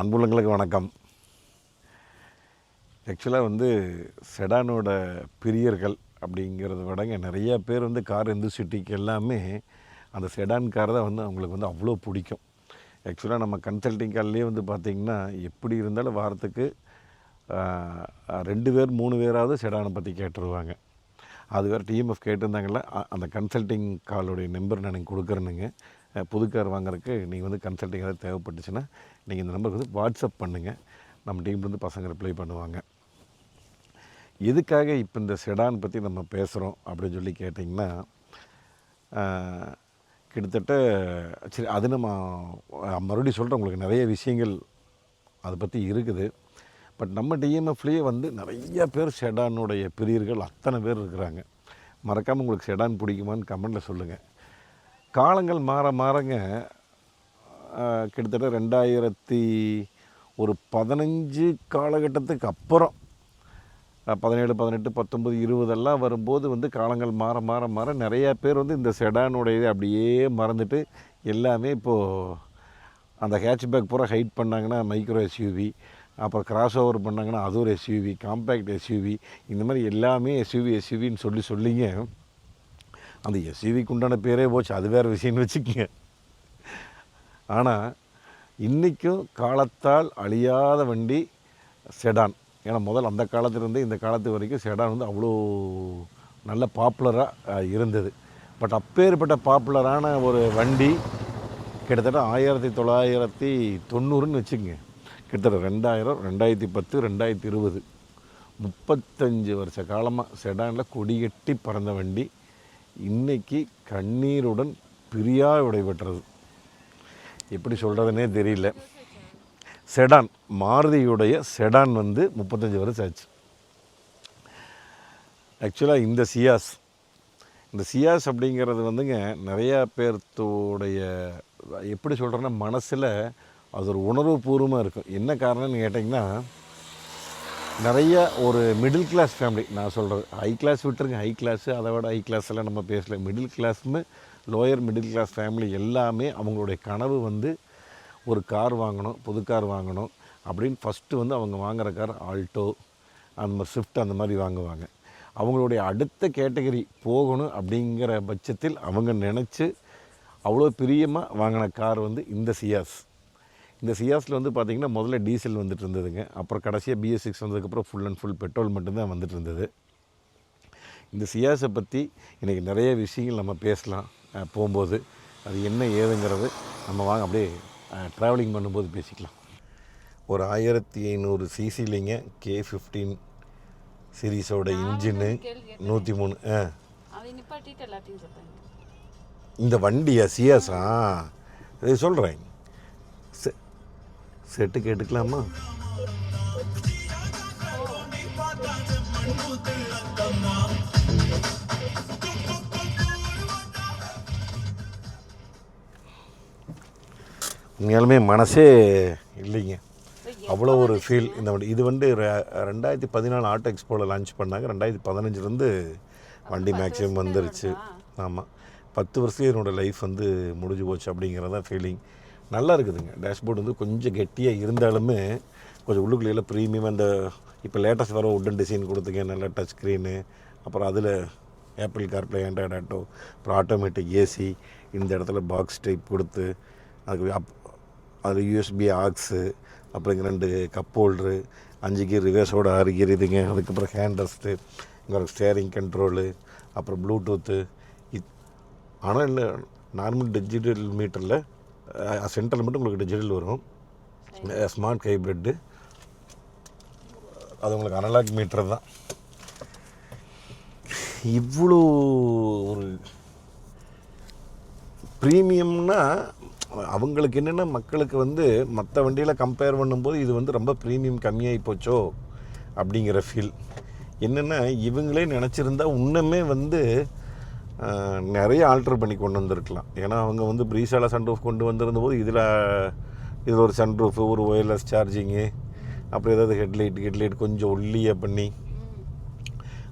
அன்புள்ளங்களுக்கு வணக்கம். ஆக்சுவலாக வந்து செடானோட பிரியர்கள் அப்படிங்கிறத விடங்க நிறைய பேர் வந்து கார் சிட்டிக்கு எல்லாமே அந்த செடான் கார் தான் வந்து அவங்களுக்கு வந்து அவ்வளோ பிடிக்கும். ஆக்சுவலாக நம்ம கன்சல்டிங் கார்லேயே வந்து பார்த்திங்கன்னா எப்படி இருந்தாலும் வாரத்துக்கு ரெண்டு பேர் மூணு பேராவது செடானை பற்றி கேட்டுருவாங்க. அது வேறு டிஎம்எஃப் கேட்டிருந்தாங்கல்ல அந்த கன்சல்டிங் காலுடைய நம்பர் நான் எனக்கு கொடுக்குறேனுங்க. புது கார் வாங்குறதுக்கு நீங்கள் வந்து கன்சல்டிங் ஏதாவது தேவைப்பட்டுச்சுன்னா நீங்கள் இந்த நம்பருக்கு வந்து வாட்ஸ்அப் பண்ணுங்கள் நம்ம டீம்லேருந்து பசங்க ரிப்ளை பண்ணுவாங்க. எதுக்காக இப்போ இந்த செடான் பற்றி நம்ம பேசுகிறோம் அப்படின்னு சொல்லி கேட்டிங்கன்னா கிட்டத்தட்ட சரி அது நம்ம மறுபடியும் சொல்கிறேன் உங்களுக்கு நிறைய விஷயங்கள் அதை பற்றி இருக்குது. பட் நம்ம டிஎம்எஃப்லேயே வந்து நிறைய பேர் செடானுடைய பிரியர்கள் அத்தனை பேர் இருக்கிறாங்க. மறக்காமல் உங்களுக்கு செடான் பிடிக்குமான்னு கமெண்டில் சொல்லுங்கள் காலங்கள் மாற மாறங்க கிட்டத்தட்ட ரெண்டாயிரத்தி ஒரு பதினஞ்சு காலகட்டத்துக்கு அப்புறம் பதினேழு பதினெட்டு பத்தொம்பது இருபதெல்லாம் வரும்போது வந்து காலங்கள் மாற மாற மாற நிறையா பேர் வந்து இந்த செடானுடைய இதை அப்படியே மறந்துட்டு எல்லாமே இப்போது அந்த ஹேட்ச்பேக் பூரா ஹைட் பண்ணாங்கன்னா மைக்ரோ எஸ்யூவி அப்புறம் கிராஸ் ஓவர் பண்ணாங்கன்னா அது ஒரு எஸ்யூவி காம்பேக்ட் எஸ்யூவி இந்த மாதிரி எல்லாமே எஸ்யூவி எஸ்யூவின்னு சொல்லி சொல்லிங்க. அந்த எஸ்யூவிக்கு உண்டான பேரே போச்சு. அது வேறு விஷயம்னு வச்சுக்கோங்க. ஆனால் இன்றைக்கும் காலத்தால் அழியாத வண்டி செடான் ஏன்னா முதல் அந்த காலத்திலேருந்து இந்த காலத்து வரைக்கும் செடான் வந்து அவ்வளோ நல்ல பாப்புலராக இருந்தது. பட் அப்பேற்பட்ட பாப்புலரான ஒரு வண்டி கிட்டத்தட்ட ஆயிரத்தி தொள்ளாயிரத்தி தொண்ணூறுன்னு வச்சுக்கோங்க. கிட்டத்தட்ட ரெண்டாயிரம் ரெண்டாயிரத்தி பத்து ரெண்டாயிரத்தி இருபது. முப்பத்தஞ்சு வருஷ காலமாக செடானில் கொடிகட்டி பறந்த வண்டி. இன்றைக்கி கண்ணீருடன் பிரியா விடைபெற்றது எப்படி சொல்கிறதுனே தெரியல. செடான் மாருதியுடைய செடான் வந்து முப்பத்தஞ்சு வருஷம் ஆச்சு. ஆக்சுவலாக இந்த சியாஸ் இந்த சியாஸ் அப்படிங்கிறது வந்துங்க நிறையா பேர்த்தோடைய எப்படி சொல்கிறேன்னா மனசில் அது ஒரு உணர்வுபூர்வமாக இருக்கும். என்ன காரணம்னு கேட்டிங்கன்னா நிறைய ஒரு மிடில் கிளாஸ் ஃபேமிலி நான் சொல்கிறது ஹை கிளாஸ் விட்டுருங்க. ஹை கிளாஸு அதை விட ஹை கிளாஸ் எல்லாம் நம்ம பேசல. மிடில் கிளாஸ்னு லோயர் மிடில் கிளாஸ் ஃபேமிலி எல்லாமே அவங்களுடைய கனவு வந்து ஒரு கார் வாங்கணும் புது கார் வாங்கணும் அப்படின்னு ஃபஸ்ட்டு வந்து அவங்க வாங்குகிற கார் ஆல்டோ அந்த மாதிரி ஸ்விஃப்ட் அந்த மாதிரி வாங்குவாங்க. அவங்களுடைய அடுத்த கேட்டகரி போகணும் அப்படிங்கிற பட்சத்தில் அவங்க நினச்சி அவ்வளோ பிரியமாக வாங்கின கார் வந்து இந்த சியாஸ் இந்த சியாஸில் வந்து பார்த்திங்கன்னா முதல்ல டீசல் வந்துட்டு இருந்ததுங்க. அப்புறம் கடைசியாக பிஎஸ் சிக்ஸ் வந்ததுக்கப்புறம் ஃபுல் அண்ட் ஃபுல் பெட்ரோல் மட்டும்தான் வந்துட்டு இருந்தது. இந்த சியாஸை பற்றி இன்றைக்கி நிறைய விஷயங்கள் நம்ம பேசலாம். போகும்போது அது என்ன ஏதுங்கிறது நம்ம வாங்க அப்படியே ட்ராவலிங் பண்ணும்போது பேசிக்கலாம். ஒரு ஆயிரத்தி ஐநூறு சிசிலிங்க கே ஃபிஃப்டீன் சீரீஸோட இன்ஜின்னு நூற்றி மூணு ஆ இந்த வண்டியா சியாஸா? இது சொல்கிறேன் செட்டு கேட்டுக்கலாமா உண்மையாலுமே மனசே இல்லைங்க. அவ்வளோ ஒரு ஃபீல் இந்த வண்டி. இது வந்து ரெண்டாயிரத்தி பதினாலு ஆட்டோ எக்ஸ்போவில் லான்ச் பண்ணாங்க. ரெண்டாயிரத்தி பதினஞ்சுலேருந்து வண்டி மேக்ஸிமம் வந்துருச்சு. ஆமாம் பத்து வருஷம் என்னோடய லைஃப் வந்து முடிஞ்சு போச்சு அப்படிங்கிறது தான் ஃபீலிங் நல்லா இருக்குதுங்க. டேஷ்போர்டு வந்து கொஞ்சம் கெட்டியாக இருந்தாலுமே கொஞ்சம் உள்ளுக்குள்ளே ப்ரீமியம் அந்த இப்போ லேட்டஸ்ட் வர உட்டன் டிசைன் கொடுத்துங்க நல்ல டச் ஸ்க்ரீனு அப்புறம் அதில் ஆப்பிள் கார்ப்ளே ஆண்ட்ராய்டு ஆட்டோ அப்புறம் ஆட்டோமேட்டிக் ஏசி இந்த இடத்துல பாக்ஸ் டைப் கொடுத்து அதுக்கு அப் அதில் யூஎஸ்பி ஆக்ஸு அப்புறம் இங்கே ரெண்டு கப் ஹோல்ட்ரு அஞ்சு கீர் ரிவர்ஸோட ஆறு கீர் இதுங்க. அதுக்கப்புறம் ஹேண்ட் ரெஸ்ட்டு இங்கே ஒரு ஸ்டேரிங் கண்ட்ரோலு அப்புறம் ப்ளூடூத்து இத் ஆனால் இல்லை நார்மல் டிஜிட்டல் மீட்டரில் சென்ட்ரல் மட்டும் உங்களுக்கு டிஜிட்டல் வரும். ஸ்மார்ட் ஹைப்ரிட்டு அது உங்களுக்கு அனலாக் மீட்டர் தான். இவ்வளோ ஒரு ப்ரீமியம்னா அவங்களுக்கு என்னென்னா மக்களுக்கு வந்து மற்ற வண்டியில் கம்பேர் பண்ணும்போது இது வந்து ரொம்ப ப்ரீமியம் கம்மியாகி போச்சோ அப்படிங்கிற ஃபீல் என்னென்னா இவங்களே நினச்சிருந்தா இன்னுமே வந்து நிறைய ஆல்டர் பண்ணி கொண்டு வந்திருக்கலாம். ஏன்னா அவங்க வந்து ப்ரீசால சன்ரூஃப் கொண்டு வந்திருந்தபோது இதில் இதில் ஒரு சன்ரூஃபு ஒரு ஒயர்லெஸ் சார்ஜிங்கு அப்புறம் ஏதாவது ஹெட்லைட் ஹெட்லைட் கொஞ்சம் ஒல்லியாக பண்ணி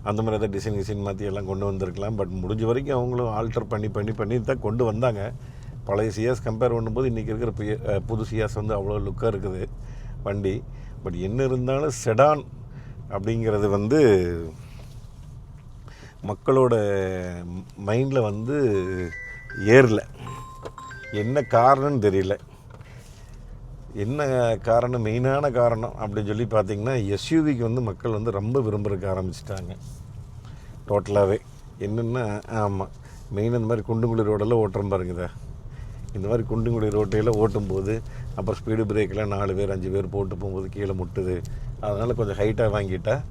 அந்த மாதிரி ஏதாவது டிசைன் டிசைன் மாற்றி எல்லாம் கொண்டு வந்திருக்கலாம். பட் முடிஞ்ச வரைக்கும் அவங்களும் ஆல்டர் பண்ணி பண்ணி பண்ணி தான் கொண்டு வந்தாங்க. பழைய சியாஸ் கம்பேர் பண்ணும்போது இன்றைக்கி இருக்கிற புய புது சியாஸ் வந்து அவ்வளோ லுக்காக இருக்குது வண்டி. பட் என்ன இருந்தாலும் செடான் அப்படிங்கிறது வந்து மக்களோட மைண்டில் வந்து ஏறல. என்ன காரணம்னு தெரியல. என்ன காரணம்? மெயினான காரணம் அப்படின்னு சொல்லி பார்த்தீங்கன்னா எஸ்யூவிக்கு வந்து மக்கள் வந்து ரொம்ப விரும்புறதுக்கு ஆரம்பிச்சிட்டாங்க. டோட்டலாகவே என்னென்னா ஆமாம் மெயின் இந்த மாதிரி குண்டுங்குழி ரோடெல்லாம் ஓட்டுறோம் பாருங்க இந்த மாதிரி குண்டுங்குழி ரோட்டையில் ஓட்டும்போது அப்புறம் ஸ்பீடு பிரேக்கெலாம் நாலு பேர் அஞ்சு பேர் போட்டு போகும்போது கீழே முட்டுது. அதனால் கொஞ்சம் ஹைட்டாக வாங்கிட்டால்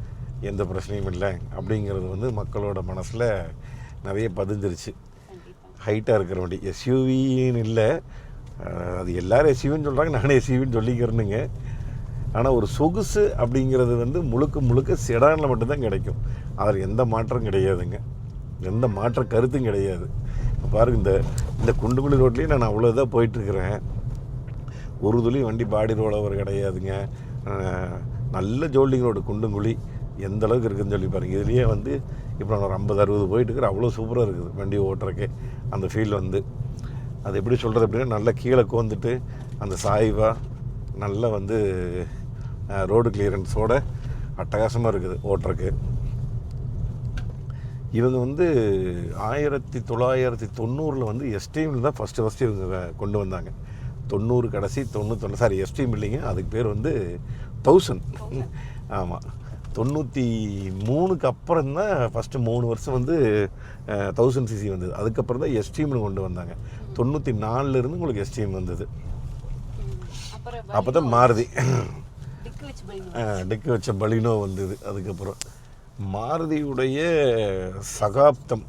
எந்த பிரச்சனையும் இல்லை அப்படிங்கிறது வந்து மக்களோட மனசில் நிறைய பதிஞ்சிருச்சு. ஹைட்டாக இருக்கிற வண்டி. எஸ்யூவின்னு இல்லை. அது எல்லாரும் எஸ்யூவின்னு சொல்கிறாங்க நானே எஸ்யூவின்னு சொல்லிக்கிறேனுங்க. ஆனால் ஒரு சொகுசு அப்படிங்கிறது வந்து முழுக்க முழுக்க செடானில் மட்டும்தான் கிடைக்கும். அதில் எந்த மாற்றம் கிடையாதுங்க. எந்த மாற்ற கருத்தும் கிடையாது. பாருங்க இந்த இந்த குண்டுகுழி ரோட்லேயும் நான் அவ்வளோ இதாக போயிட்டுருக்கிறேன். ஒரு துளி வண்டி பாடி ரோல் ஓவர் கிடையாதுங்க நல்ல ஜோல்டிங் ரோடு குண்டுங்குழி எந்த அளவுக்கு இருக்குதுன்னு சொல்லி பாருங்க. இதுலேயே வந்து இப்போ நான் ஒரு ஐம்பது அறுபது போயிட்டு இருக்கிற அவ்வளோ சூப்பராக இருக்குது. வண்டி ஓட்டுறக்கே அந்த ஃபீல் வந்து. அது எப்படி சொல்கிறது அப்படின்னா நல்லா கீழே கோந்துட்டு அந்த சாய்வாக நல்லா வந்து ரோடு கிளியரன்ஸோட அட்டகாசமாக இருக்குது ஓட்டுறக்கு இவங்க வந்து ஆயிரத்தி தொள்ளாயிரத்தி தொண்ணூறில் வந்து எஸ்டிஎம்ல தான் ஃபஸ்ட்டு ஃபஸ்ட்டு இவங்க கொண்டு வந்தாங்க. தொண்ணூறு கடைசி தொண்ணூத்தொன்று சாரி எஸ்டிஎம் இல்லைங்க. அதுக்கு பேர் வந்து தௌசண்ட் ஆமாம் தொண்ணூற்றி மூணுக்கு அப்புறம் தான் ஃபஸ்ட்டு மூணு வருஷம் வந்து தௌசண்ட் சிசி வந்தது. அதுக்கப்புறம் தான் எஸ்டிஎம்னு கொண்டு வந்தாங்க. தொண்ணூற்றி நாலுலேருந்து உங்களுக்கு எஸ்டிஎம் வந்தது. அப்போ தான் மாறுதி. டிக்கு வச்சு பையன் டெக்கு வச்ச பலினோ வந்தது. அதுக்கப்புறம் மாருதியுடைய சகாப்தம்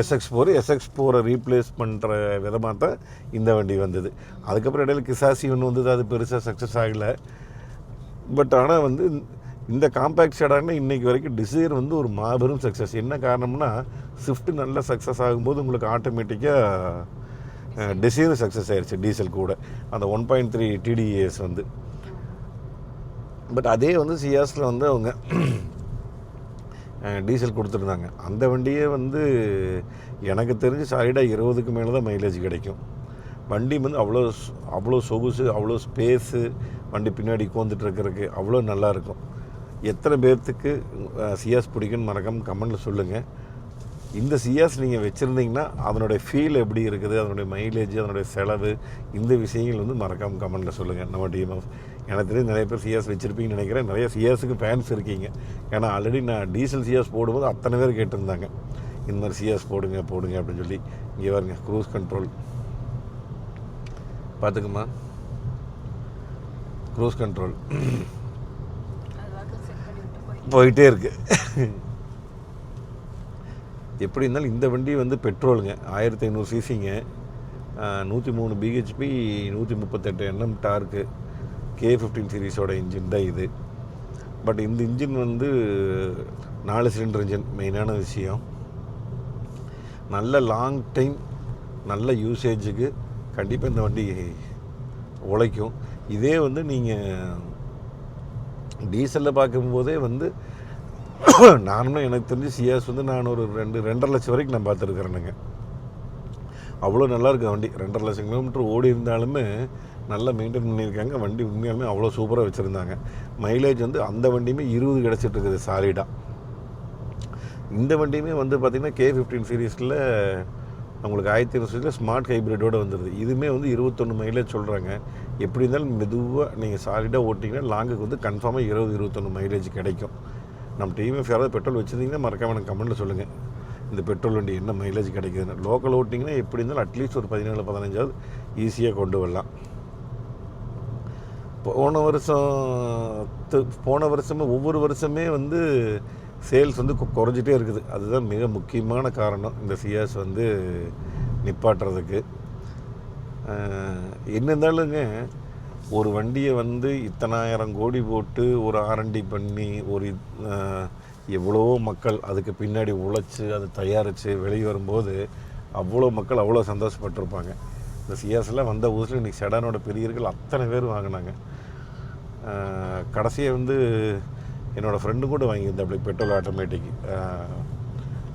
எஸ்எக்ஸ் ஃபோர் எஸ்எக்ஸ் ஃபோரை ரீப்ளேஸ் பண்ணுற விதமாக தான் இந்த வண்டி வந்தது. அதுக்கப்புறம் இடையில கிசாசி ஒன்று வந்தது. அது பெருசாக சக்ஸஸ் ஆகலை. பட் ஆனால் வந்து இந்த காம்பேக்ட் ஷேடான இன்றைக்கி வரைக்கும் டிசைர் வந்து ஒரு மாபெரும் சக்ஸஸ் என்ன காரணம்னா ஸ்விஃப்ட் நல்ல சக்ஸஸ் ஆகும்போது உங்களுக்கு ஆட்டோமேட்டிக்காக டிசைர் சக்ஸஸ் ஆயிடுச்சு டீசல் கூட. அந்த ஒன் பாயிண்ட் த்ரீ டிடிஎஸ் வந்து. பட் அதே வந்து சியாஸில் வந்து அவங்க டீசல் கொடுத்துருந்தாங்க. அந்த வண்டியே வந்து எனக்கு தெரிஞ்சு சாலிடாக இருபதுக்கு மேலே தான் மைலேஜ் கிடைக்கும். வண்டி வந்து அவ்வளோ அவ்வளோ சொகுசு அவ்வளோ ஸ்பேஸு வண்டி பின்னாடி கோந்துட்டு இருக்கிறதுக்கு அவ்வளோ நல்லாயிருக்கும் எத்தனை பேர்த்துக்கு சியாஸ் பிடிக்குன்னு மறக்காமல் கமெண்டில் சொல்லுங்கள் இந்த சியாஸ் நீங்கள் வச்சுருந்தீங்கன்னா அதனுடைய ஃபீல் எப்படி இருக்குது அதனுடைய மைலேஜ் அதனுடைய செலவு இந்த விஷயங்கள் வந்து மறக்காமல் கமெண்டில் சொல்லுங்கள் நம்ம டிஎம்எஃப் எனக்கு தெரிஞ்சு நிறைய பேர் சியாஸ் வச்சுருப்பீங்கன்னு நினைக்கிறேன். நிறைய சியாஸுக்கு ஃபேன்ஸ் இருக்கீங்க. ஏன்னா ஆல்ரெடி நான் டீசல் சியாஸ் போடும்போது அத்தனை பேர் கேட்டிருந்தாங்க. இந்த மாதிரி சியாஸ் போடுங்க போடுங்க அப்படின்னு சொல்லி. இங்கே பாருங்க க்ரூஸ் கண்ட்ரோல் பார்த்துக்குமா க்ரூஸ் கண்ட்ரோல் அது செட் பண்ணி விட்டு போய் போயிட்டே இருக்கு. எப்படி இருந்தாலும் இந்த வண்டி வந்து பெட்ரோலுங்க. ஆயிரத்தி ஐநூறு சிசிங்க. நூற்றி மூணு பிஹெச்பி நூற்றி முப்பத்தெட்டு என்எம் டார்க்கு கே ஃபிஃப்டீன் சீரீஸோட இன்ஜின் தான் இது. பட் இந்த இன்ஜின் வந்து நாலு சிலிண்டர் இன்ஜின் மெயினான விஷயம். நல்ல லாங் டைம் நல்ல யூசேஜுக்கு கண்டிப்பாக இந்த வண்டி உழைக்கும். இதே வந்து நீங்கள் டீசலில் பார்க்கும்போதே வந்து நார்மலாக எனக்கு தெரிஞ்சு சிஎஸ் வந்து நான் ஒரு ரெண்டு ரெண்டரை லட்சம் வரைக்கும் நான் பார்த்துருக்குறேனுங்க அவ்வளோ நல்லா வண்டி. ரெண்டரை லட்சம் கிலோமீட்டர் ஓடி இருந்தாலுமே நல்லா மெயின்டைன் பண்ணியிருக்காங்க. வண்டி உண்மையாலுமே அவ்வளோ சூப்பராக வச்சுருந்தாங்க. மைலேஜ் வந்து அந்த வண்டியுமே இருபது கிடச்சிட்டு இருக்குது சாலிடாக இந்த வண்டியுமே வந்து பார்த்திங்கன்னா கே ஃபிஃப்டீன் சீரீஸில் உங்களுக்கு ஆயிரத்தி இருநூறு ஸ்மார்ட் ஹைப்ரிட்டோட வந்துடுது இதுவுமே வந்து இருபத்தொன்று மைலேஜ் சொல்கிறாங்க எப்படி இருந்தாலும் மெதுவாக நீங்கள் சாலிடாக ஓட்டிங்கன்னா லாங்குக்கு வந்து கன்ஃபார்மாக இருபது இருபத்தொன்று மைலேஜ் கிடைக்கும். நம்ம டிஎம்எஃப் யாராவது பெட்ரோல் வச்சுருந்தீங்கன்னா மறக்காம எனக்கு கமெண்ட்டில் சொல்லுங்கள் இந்த பெட்ரோல் வண்டி என்ன மைலேஜ் கிடைக்குதுன்னு. லோக்கல் ஓட்டிங்கன்னா எப்படி இருந்தாலும் அட்லீஸ்ட் ஒரு பதினேழு பதினஞ்சாவது ஈஸியாக கொண்டு வரலாம். போன வருஷம் போன வருஷமே ஒவ்வொரு வருஷமே வந்து சேல்ஸ் வந்து குறைஞ்சிட்டே இருக்குது. அதுதான் மிக முக்கியமான காரணம். இந்த சியாஸ் வந்து நிப்பாட்டுறதுக்கு. என்ன இருந்தாலுங்க ஒரு வண்டியை வந்து இத்தனாயிரம் கோடி போட்டு ஒரு ஆரண்டி பண்ணி ஒரு எவ்வளோ மக்கள் அதுக்கு பின்னாடி உழைச்சி அதை தயாரித்து வெளியே வரும்போது அவ்வளோ மக்கள் அவ்வளோ சந்தோஷப்பட்டிருப்பாங்க. இந்த சியாஸில் வந்த ஊரில் இன்றைக்கி செடானோட பெரியர்கள் அத்தனை பேர் வாங்கினாங்க. கடைசியை வந்து என்னோடய ஃப்ரெண்டு கூட வாங்கியிருந்தேன் அப்படி பெட்ரோல் ஆட்டோமேட்டிக்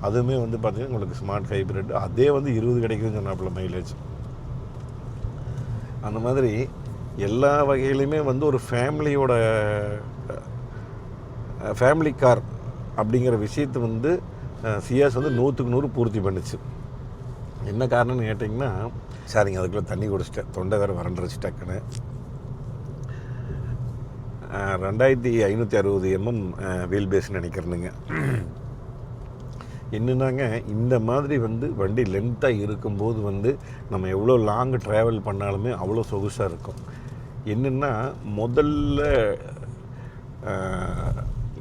அதுவுமே வந்து பார்த்திங்கன்னா உங்களுக்கு ஸ்மார்ட் ஹைப்ரிட் அதே வந்து இருபது கிடைக்குதுன்னு சொன்னாப்புல மைலேஜ் அந்த மாதிரி எல்லா வகையிலையுமே வந்து ஒரு ஃபேமிலியோட ஃபேமிலி கார் அப்படிங்கிற விஷயத்தை வந்து சியாஸ் வந்து நூற்றுக்கு நூறு பூர்த்தி பண்ணுச்சு. என்ன காரணம்னு கேட்டிங்கன்னா சரிங்க அதுக்குள்ளே தண்ணி குடிச்சிட்டேன். தொண்டை வேறு வறண்டுருச்சு டக்குன்னு. ரெண்டாயிரத்தி ஐநூற்றி அறுபது எம்எம் வீல் பேஸ்ன்னு நினைக்கிறேனுங்க. என்னன்னாங்க இந்த மாதிரி வந்து வண்டி லென்த்தாக இருக்கும்போது வந்து நம்ம எவ்வளோ லாங் ட்ராவல் பண்ணாலுமே அவ்வளோ சொகுசாக இருக்கும். என்னென்னா முதல்ல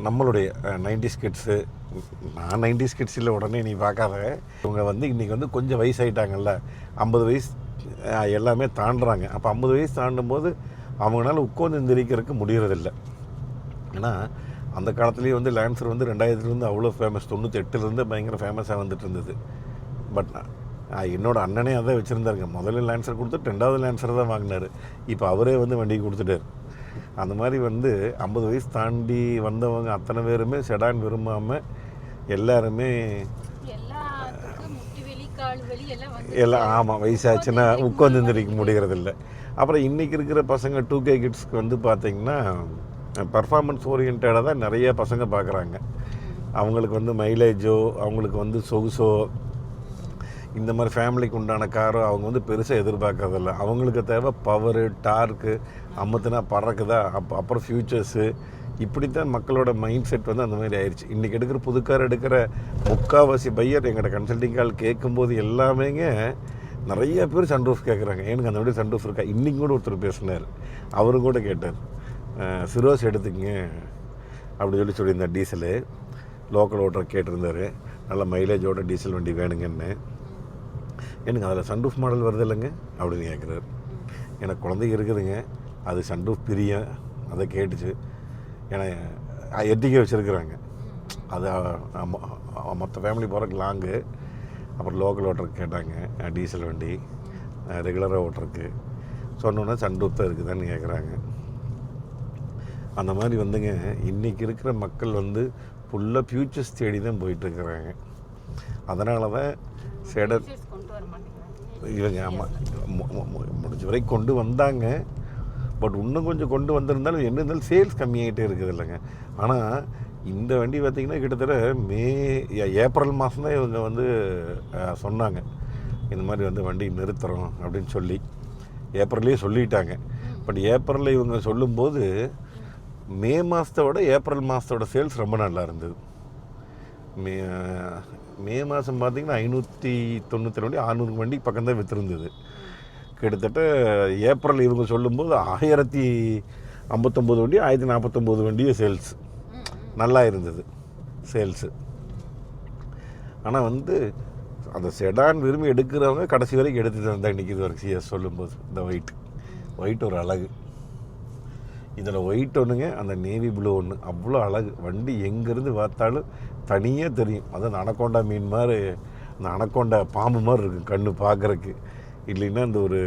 நம்மளுடைய நைன்டிஸ் கிட்ஸு நான் நைன்டிஸ் ஸ்கிட்ஸில் உடனே நீ பார்க்காத. இவங்க வந்து இன்றைக்கி வந்து கொஞ்சம் வயசாயிட்டாங்கல்ல. ஐம்பது வயசு எல்லாமே தாண்டுறாங்க. அப்போ ஐம்பது வயசு தாண்டும் போது அவங்களால உட்காந்து எந்திரிக்கிறதுக்கு முடியறதில்ல. ஏன்னா அந்த காலத்துலேயே வந்து லான்சர் வந்து ரெண்டாயிரத்துலேருந்து அவ்வளோ ஃபேமஸ் தொண்ணூற்றி எட்டுலேருந்து பயங்கர ஃபேமஸாக வந்துட்டு இருந்தது. பட் என்னோட அண்ணனே அதான் வச்சுருந்தாருங்க. முதல்ல லான்சர் கொடுத்துட்டு ரெண்டாவது லான்சர் தான் வாங்கினார். இப்போ அவரே வந்து வண்டி கொடுத்துட்டார். அந்த மாதிரி வந்து ஐம்பது வயசு தாண்டி வந்தவங்க அத்தனை பேருமே செடான் விரும்பாமல் எல்லாருமே எல்லாம் ஆமாம் வயசாச்சுன்னா உட்காந்து எந்திரிக்க முடியறதில்ல. அப்புறம் இன்றைக்கி இருக்கிற பசங்க டூ கே கிட்ஸ்க்கு வந்து பார்த்திங்கன்னா பர்ஃபார்மன்ஸ் ஓரியன்டாக தான் நிறைய பசங்க பார்க்குறாங்க. அவங்களுக்கு வந்து மைலேஜோ அவங்களுக்கு வந்து சொகுசோ இந்த மாதிரி ஃபேமிலிக்கு உண்டான காரோ அவங்க வந்து பெருசாக எதிர்பார்க்கறதில்ல. அவங்களுக்கு தேவை பவரு டார்க்கு அமுத்துனா பறக்குதா அப் அப்புறம் ஃப்யூச்சர்ஸு இப்படித்தான் மக்களோட மைண்ட் செட் வந்து அந்த மாதிரி ஆயிடுச்சு இன்றைக்கி எடுக்கிற புது கார் எடுக்கிற முக்காவாசி பையர் எங்களோட கன்சல்டிங் கால் கேட்கும்போது எல்லாமேங்க நிறைய பேர் சன்ரூஃப் கேட்குறாங்க. எனக்கு அந்த மாதிரி சன்ரூஃப் இருக்கா? இன்றைக்கும் கூட ஒருத்தர் பேசினார். அவரும் கூட கேட்டார். சிரோஸ் எடுத்துக்கங்க. அப்படி சொல்லி சொல்லியிருந்தார் டீசலு. லோக்கல் ஓட்டர் கேட்டிருந்தார். நல்ல மைலேஜோட டீசல் வண்டி வேணுங்கன்னு. எனக்கு அதில் சன்ரூஃப் மாடல் வருது இல்லைங்க? அப்படின்னு கேட்குறாரு. எனக்கு குழந்தைங்க இருக்குதுங்க. அது சன்ரூஃப் பிரியம் அதை கேட்டுச்சு. ஏன்னா எட்டிக்க வச்சுருக்குறாங்க. அது மொத்த ஃபேமிலி போகிறக்கு லாங்கு அப்புறம் லோக்கல் ஓட்டருக்கு கேட்டாங்க டீசல் வண்டி. ரெகுலராக ஓட்டுறக்கு சொன்னோன்னே சன்ரூஃப் தான் இருக்குதுன்னு கேட்குறாங்க. அந்த மாதிரி வந்துங்க இன்றைக்கி இருக்கிற மக்கள் வந்து ஃபுல்லாக ஃப்யூச்சர்ஸ் தேடி தான் போயிட்டுருக்குறாங்க. அதனால தான் செடர் இவங்க ஆமாம் முடிஞ்ச வரைக்கும் கொண்டு வந்தாங்க. பட் இன்னும் கொஞ்சம் கொண்டு வந்திருந்தாலும் என்ன இருந்தாலும் சேல்ஸ் கம்மியாகிட்டே இருக்குது இல்லைங்க. ஆனால் இந்த வண்டி பார்த்திங்கன்னா கிட்டத்தட்ட மே ஏப்ரல் மாதம் தான் இவங்க வந்து சொன்னாங்க. இந்த மாதிரி வந்து வண்டி நிறுத்துறோம் அப்படின்னு சொல்லி. ஏப்ரல்லே சொல்லிட்டாங்க. பட் ஏப்ரலில் இவங்க சொல்லும்போது மே மாதத்தை விட ஏப்ரல் மாதத்தோட சேல்ஸ் ரொம்ப நல்லா இருந்தது. மே மே மாதம் பார்த்திங்கன்னா ஐநூற்றி தொண்ணூற்றி வண்டி ஆறுநூறு வண்டி பக்கம் தான் விற்றுருந்தது கிட்டத்தட்ட ஏப்ரல் இவங்க சொல்லும்போது ஆயிரத்தி ஐம்பத்தொம்போது வண்டி ஆயிரத்தி நாற்பத்தொம்போது வண்டியே சேல்ஸ். நல்லா இருந்தது சேல்ஸு. ஆனால் வந்து அந்த செடான் விரும்பி எடுக்கிறவங்க கடைசி வரைக்கும் எடுத்து தான் நிற்கிது வரைக்கும் சிஎஸ் சொல்லும்போது இந்த ஒயிட் ஒயிட் ஒரு அழகு. இதில் ஒயிட் ஒன்றுங்க அந்த நேவி ப்ளூ ஒன்று அவ்வளோ அழகு. வண்டி எங்கேருந்து பார்த்தாலும் தனியாக தெரியும். அதான் அனக்கொண்டா மீன் மாதிரி அந்த அனக்கொண்டா பாம்பு மாதிரி இருக்கும் கண்ணு பார்க்குறக்கு இல்லைன்னா அந்த ஒரு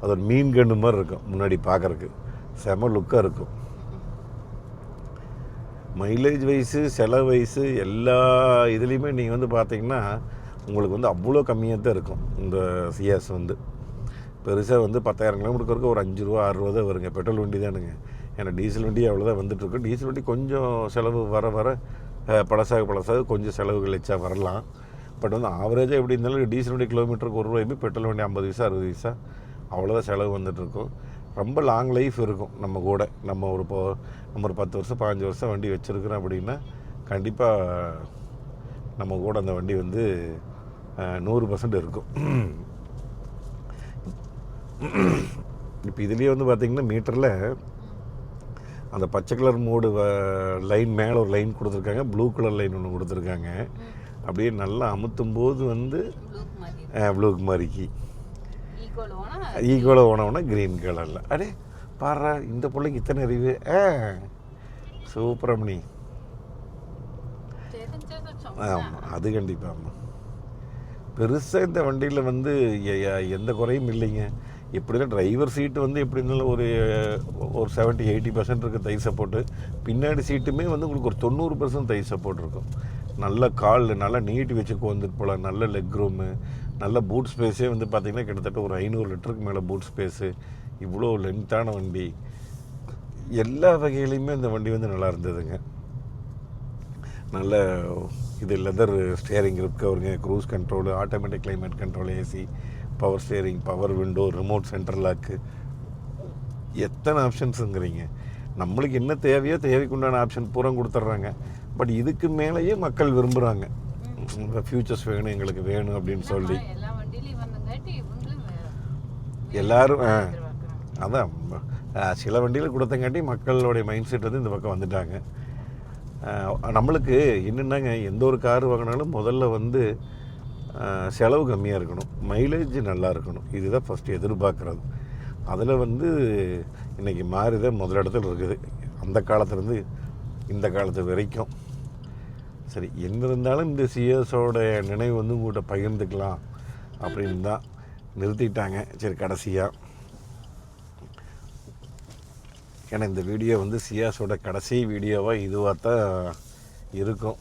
அது ஒரு மீன் கண்ணு மாதிரி இருக்கும் முன்னாடி பார்க்குறக்கு செம லுக்காக இருக்கும். மைலேஜ் வயசு செலவு வயசு எல்லா இதுலேயுமே நீங்கள் வந்து பார்த்தீங்கன்னா உங்களுக்கு வந்து அவ்வளோ கம்மியாக தான் இருக்கும். இந்த சியாஸ் வந்து. பெருசாக வந்து பத்தாயிரம் கிலோமீட்டருக்கு வரைக்கும் ஒரு அஞ்சு ரூபா ஆறு ரூபா தான் வருங்க. பெட்ரோல் வண்டி தானுங்க. ஏன்னா டீசல் வண்டி அவ்வளோதான் வந்துட்டுருக்கு. டீசல் வண்டி கொஞ்சம் செலவு வர வர பழசாக பழசாக கொஞ்சம் செலவுகள் எச்சா வரலாம். பட் வந்து ஆவரேஜாக எப்படி இருந்தாலும் டீசல் வண்டி கிலோமீட்டருக்கு ஒரு ரூபாயுமே பெட்ரோல் வண்டி ஐம்பது பைசா அறுபது பைசா அவ்வளோதான் செலவு வந்துட்டுருக்கும். ரொம்ப லாங் லைஃப் இருக்கும் நம்ம கூட. நம்ம ஒரு இப்போ நம்ம ஒரு பத்து வருஷம் பாஞ்சு வருஷம் வண்டி வச்சுருக்குறோம் அப்படின்னா கண்டிப்பாக நம்ம கூட அந்த வண்டி வந்து நூறு பர்சன்ட் இருக்கும். இப்போ இதுலேயே வந்து பார்த்திங்கன்னா மீட்டரில் அந்த பச்சை கலர் மூடு லைன் மேலே ஒரு லைன் கொடுத்துருக்காங்க. ப்ளூ கலர் லைன் ஒன்று கொடுத்துருக்காங்க. அப்படியே நல்லா அமுத்தும் போது வந்து ப்ளூக்கு மாதிரிக்கு ஈக்குவலாக ஓனவுனா க்ரீன் கலரில். அடே பாரு இந்த பிள்ளைக்கு இத்தனை அறிவு. ஆ சூப்பரமணி ஆமாம் அது கண்டிப்பாக ஆமாம் பெருசாக இந்த வண்டியில் வந்து எந்த குறையும் இல்லைங்க. எப்படிதான் டிரைவர் சீட்டு வந்து எப்படி இருந்தாலும் ஒரு ஒரு செவன்ட்டி எயிட்டி பர்சன்ட் இருக்குது தை சப்போர்ட்டு பின்னாடி சீட்டுமே வந்து உங்களுக்கு ஒரு தொண்ணூறு பர்சன்ட் தை சப்போர்ட் இருக்கும். நல்ல கால் நல்லா நீட்டி வச்சு வந்துட்டு போகலாம். நல்ல லெக் ரூமு நல்ல பூட் ஸ்பேஸே வந்து பார்த்திங்கன்னா கிட்டத்தட்ட ஒரு ஐநூறு லிட்டருக்கு மேலே பூட் ஸ்பேஸு இவ்வளோ லென்த்தான வண்டி. எல்லா வகையிலையுமே இந்த வண்டி வந்து நல்லா இருந்ததுங்க. நல்ல இது leather steering grip கவருங்க cruise control automatic climate control AC power steering power window remote centre lock எத்தனை ஆப்ஷன்ஸுங்கிறீங்க நம்மளுக்கு என்ன தேவையோ தேவைக்கு உண்டான ஆப்ஷன் பூரா கொடுத்துட்றாங்க. பட் இதுக்கு மேலேயே மக்கள் விரும்புகிறாங்க ஃபியூச்சர்ஸ் வேணும் எங்களுக்கு வேணும் அப்படின்னு சொல்லி. எல்லாரும். அதான். சில வண்டியில் கொடுத்தங்காட்டி மக்களுடைய மைண்ட் செட் வந்து இந்த பக்கம் வந்துட்டாங்க. நம்மளுக்கு என்னென்னாங்க எந்த ஒரு கார் வாங்கினாலும் முதல்ல வந்து செலவு கம்மியாக இருக்கணும். மைலேஜ் நல்லா இருக்கணும். இதுதான் ஃபஸ்ட்டு எதிர்பார்க்குறது. அதில் வந்து இன்றைக்கி மாறிதான் முதல் இடத்துல இருக்குது. அந்த காலத்துலேருந்து இந்த காலத்து வரைக்கும். சரி என்ன இருந்தாலும் இந்த சிஎஸோட நினைவு வந்து உங்கள்கிட்ட பகிர்ந்துக்கலாம் அப்படின்னு தான் நிறுத்திட்டாங்க. சரி கடைசியாக ஏன்னா இந்த வீடியோ வந்து சியாஸோட கடைசி வீடியோவாக இதுவாக தான் இருக்கும்.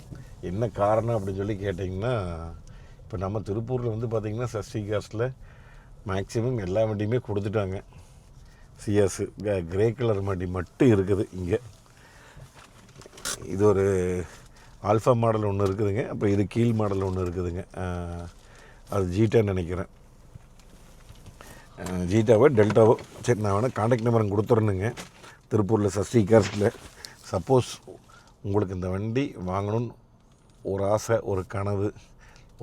என்ன காரணம் அப்படின்னு சொல்லி கேட்டிங்கன்னா இப்போ நம்ம திருப்பூரில் வந்து பார்த்திங்கன்னா சஷ்டி காஸ்ட்டில் மேக்ஸிமம் எல்லா வண்டியுமே கொடுத்துட்டாங்க. சிஎஸ் கிரே கலர் வண்டி மட்டும் இருக்குது இங்கே. இது ஒரு ஆல்ஃபா மாடல் ஒன்று இருக்குதுங்க. அப்புறம் இது கீழ் மாடல் ஒன்று இருக்குதுங்க. அது ஜீட்டா நினைக்கிறேன். ஜீட்டாவோ டெல்டாவோ சரி நான் வேணால் காண்டாக்ட் நம்பர் கொடுத்துறேனுங்க. திருப்பூரில் சஷ்டி கார்ஸில் சப்போஸ் உங்களுக்கு இந்த வண்டி வாங்கணும்னு ஒரு ஆசை ஒரு கனவு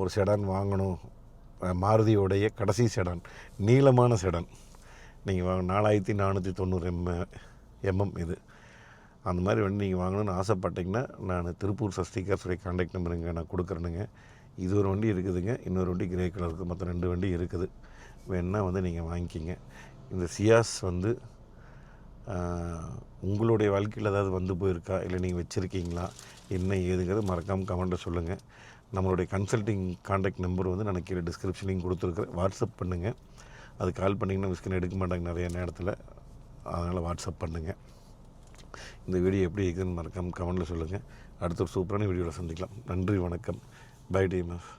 ஒரு செடான் வாங்கணும். மாருதியோடைய கடைசி செடான் நீளமான செடான் நீங்கள் வாங்க நாலாயிரத்தி நானூற்றி தொண்ணூறு எம் எம்எம் இது. அந்த மாதிரி வண்டி நீங்கள் வாங்கணும்னு ஆசைப்பட்டீங்கன்னா நான் திருப்பூர் சஷ்டி காண்டாக்ட் நம்பருங்க நான் கொடுக்குறேனுங்க. இது ஒரு வண்டி இருக்குதுங்க. இன்னொரு வண்டி கிரே கலர் இருக்குது மொத்தம் ரெண்டு வண்டி இருக்குது. வேணுன்னா வந்து நீங்கள் வாங்கிக்கிங்க. இந்த சியாஸ் வந்து உங்களுடைய வாழ்க்கையில் ஏதாவது வந்து போயிருக்கா? இல்லை நீங்கள் வச்சுருக்கீங்களா? என்ன ஏதுங்கிறது மறக்காமல் கமெண்ட்டை சொல்லுங்கள் நம்மளுடைய கன்சல்டிங் காண்டாக்ட் நம்பர் வந்து நான் கீழே டிஸ்கிரிப்ஷன்லையும் கொடுத்துருக்குறேன். வாட்ஸ்அப் பண்ணுங்கள் அது கால் பண்ணிங்கன்னா விஸ்கின் எடுக்க மாட்டாங்க நிறைய நேரத்தில். அதனால் வாட்ஸ்அப் பண்ணுங்கள் இந்த வீடியோ எப்படி இருக்குதுன்னு மறக்காமல் கமெண்டில் சொல்லுங்கள் அடுத்த ஒரு சூப்பரான வீடியோவில் சந்திக்கலாம். நன்றி வணக்கம். By TMF